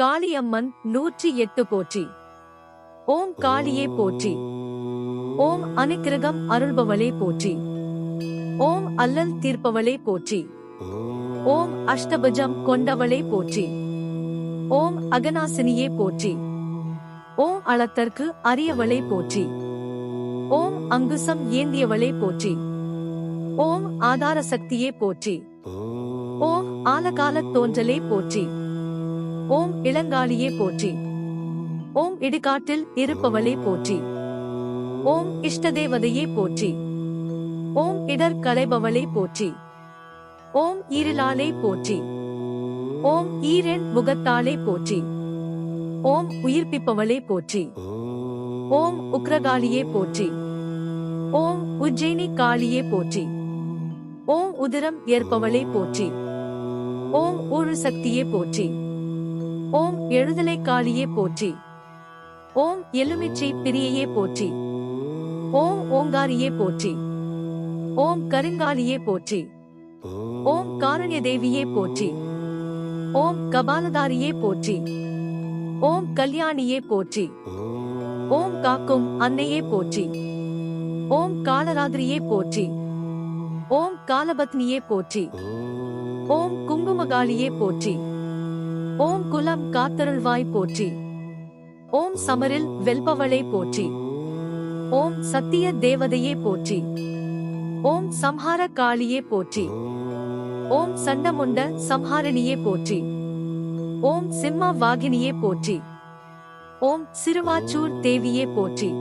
காளியம்மன் நூற்றி எட்டு போற்றி. ஓம் காளியே போற்றி. ஓம் அனுக்கிரகம் அருள்பவளே போற்றி. ஓம் அல்லல் தீர்ப்பவளே போற்றி. ஓம் அஷ்டபுஜம் கொண்டவளே போற்றி. ஓம் அகநாசினியே போற்றி. ஓம் அளத்தற்கு அரியவளே போற்றி. ஓம் அங்குசம் ஏந்தியவளே போற்றி. ஓம் ஆதார சக்தியே போற்றி. ஓம் ஆலகாலத் தோன்றலே போற்றி. ஓம் இளங்காளியே போற்றி ஓம் இடுகாட்டில் இருப்பவளே போற்றி ஓம் இஷ்டதேவதையே போற்றி ஓம் இடர் கலைபவளே போற்றி ஓம் ஈரலாலே போற்றி ஓம் ஈரன் முகத்தாலே போற்றி ஓம் உயிர்ப்பிப்பவளே போற்றி ஓம் உக்ரகாளியே போற்றி ஓம் உஜ்ஜயினி காளியே போற்றி ஓம் உதிரம் ஏற்பவளே போற்றி ஓம் ஊழு சக்தியே போற்றி ஓம் எழுதலை காளியே போற்றி ஓம் எலுமிச்சை பிரியையே போற்றி ஓம் ஓங்காரியே போற்றி ஓம் கருங்காலியே போற்றி ஓம் காரண்ய தேவியே போற்றி ஓம் கபாலதாரியே போற்றி ஓம் கல்யாணியே போற்றி ஓம் காக்கும் அன்னையே போற்றி ஓம் காலராத்திரியே போற்றி ஓம் காலபத்னியே போற்றி ஓம் குங்குமகாலியே போற்றி ஓம் குலம் காத்தருள்வாய் போற்றி. ஓம் சமரில் வெல்பவளை போற்றி. ஓம் சத்திய தேவதையே போற்றி. ஓம் சம்ஹார காளியே போற்றி. ஓம் சண்டமுண்ட சம்ஹாரணியே போற்றி. ஓம் சிம்ம வாகினியே போற்றி. ஓம் சிறுவாச்சூர் தேவியே போற்றி.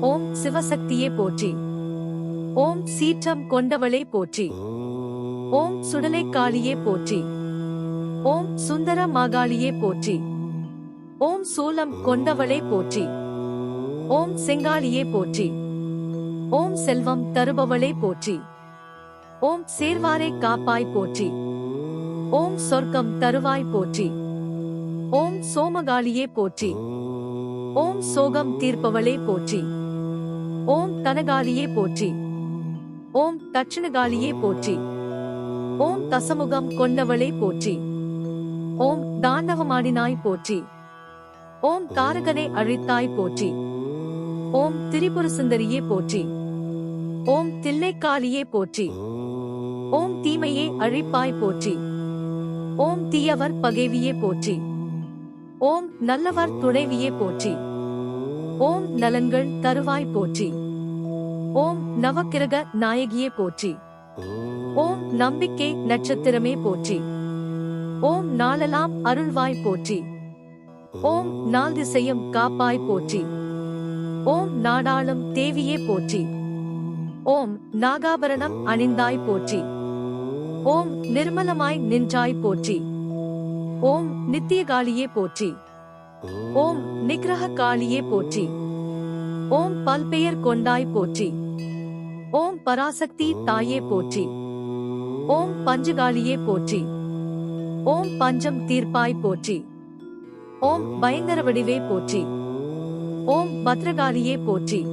ஓம் சிவசக்தியே போற்றி. ஓம் சீற்றம் கொண்டவளே போற்றி. ஓம் சுடலை காளியே போற்றி. ஓம் சுந்தர மாகாளியே போற்றி ஓம் சூலம் கொண்டவளே போற்றி ஓம் செங்காலியே போற்றி ஓம் செல்வம் தருபவளே போற்றி ஓம் சேர்வாரை காப்பாய் போற்றி ஓம் சொர்க்கம் தருவாய் போற்றி ஓம் சோமகாளியே போற்றி ஓம் சோகம் தீர்ப்பவளே போற்றி ஓம் தனகாலியே போற்றி ஓம் தட்சிணகாலியே போற்றி ஓம் தசமுகம் கொண்டவளே போற்றி ஓம் தாண்டவமாடினாய் போற்றி. ஓம் தாரகனை அழித்தாய் போற்றி. ஓம் திரிபுர சுந்தரியே போற்றி. ஓம் தில்லைக்காலியே போற்றி. ஓம் தீமையே அழிப்பாய் போற்றி. ஓம் தீயவர் பகைவியே போற்றி. ஓம் நல்லவர் துணைவியே போற்றி. ஓம் நலன்கள் தருவாய் போற்றி. ஓம் நவக்கிரக நாயகியே போற்றி. ஓம் நம்பிக்கை நட்சத்திரமே போற்றி. ஓம் நாளெல்லாம் அருள்வாய் போற்றி. ஓம் நாள் திசையும் காப்பாய் போற்றி. ஓம் நாடாளும் தேவியே போற்றி. ஓம் நாகாபரணம் அணிந்தாய் போற்றி. ஓம் நிர்மலமாய் நின்றாய் போற்றி. ஓம் நித்திய காளியே போற்றி. ஓம் நிகிரக காளியே போற்றி. ஓம் பல்பெயர் கொண்டாய் போற்றி. ஓம் பராசக்தி தாயே போற்றி. ஓம் பஞ்சுகாலியே போற்றி. ஓம் பஞ்சம் தீர்ப்பாய் போற்றி. ஓம் பயங்கர வடிவே போற்றி. ஓம் பத்ரகாளியே போற்றி.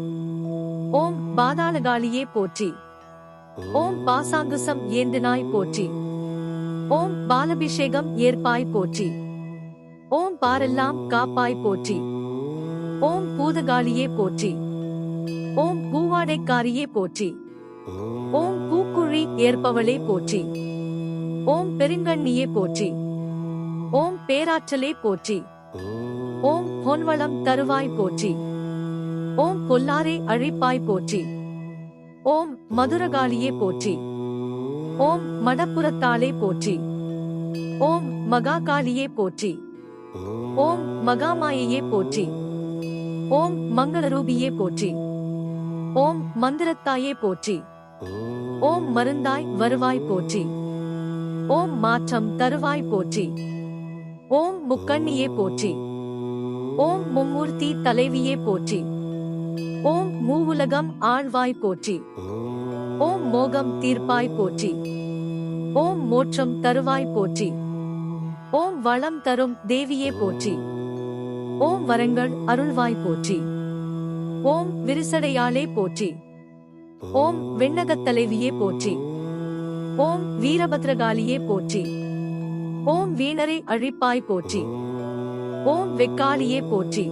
ஓம் பாதாளகாளியே போற்றி. ஓம் பாசாங்குசம் ஏந்தினாய் போற்றி. ஓம் பாலபிஷேகம் ஏற்பாய் போற்றி. ஓம் பாரெல்லாம் காப்பாய் போற்றி. ஓம் பூதகாளியே போற்றி. ஓம் பூவாடைக்காரியே போற்றி. ஓம் பூக்குழி ஏற்பவளே போற்றி. ஓம் பெருங்கண்ணியே போற்றி ஓம் பேராற்றலே போற்றி ஓம் பொன்வளம் தருவாய் போற்றி ஓம் கொல்லாரே அழிப்பாய் போற்றி ஓம் மதுரகாளியே போற்றி ஓம் மடப்புறத்தாலே போற்றி ஓம் மகாகாளியே போற்றி ஓம் மகாமாயையே போற்றி ஓம் மங்களரூபியே போற்றி ஓம் மந்திரத்தாயே போற்றி ஓம் மருந்தாய் வருவாய் போற்றி ஓம் மாற்றம் தருவாய் போற்றி. ஓம் முக்கண்ணியே போற்றி. ஓம் மும்மூர்த்தி தலைவியே போற்றி. ஓம் மூவுலகம் ஆழ்வாய் போற்றி. ஓம் மோகம் தீர்ப்பாய் போற்றி. ஓம் மோற்றம் தருவாய் போற்றி. ஓம் வளம் தரும் தேவியே போற்றி. ஓம் வரங்கள் அருள்வாய் போற்றி. ஓம் விரிசடையாளே போற்றி. ஓம் வெண்ணகத் தலைவியே போற்றி. ஓம் வீரபத்ரகாளியே போற்றி. ஓம் வீணரை அழிப்பாய் போற்றி. ஓம் வெக்காளியே போற்றி.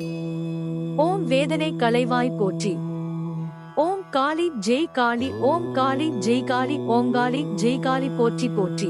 ஓம் வேதனை களைவாய் போற்றி. ஓம் காளி ஜெய் காளி ஓம் காளி ஜெய் காளி ஓங்காளி ஜெய் காளி போற்றி போற்றி.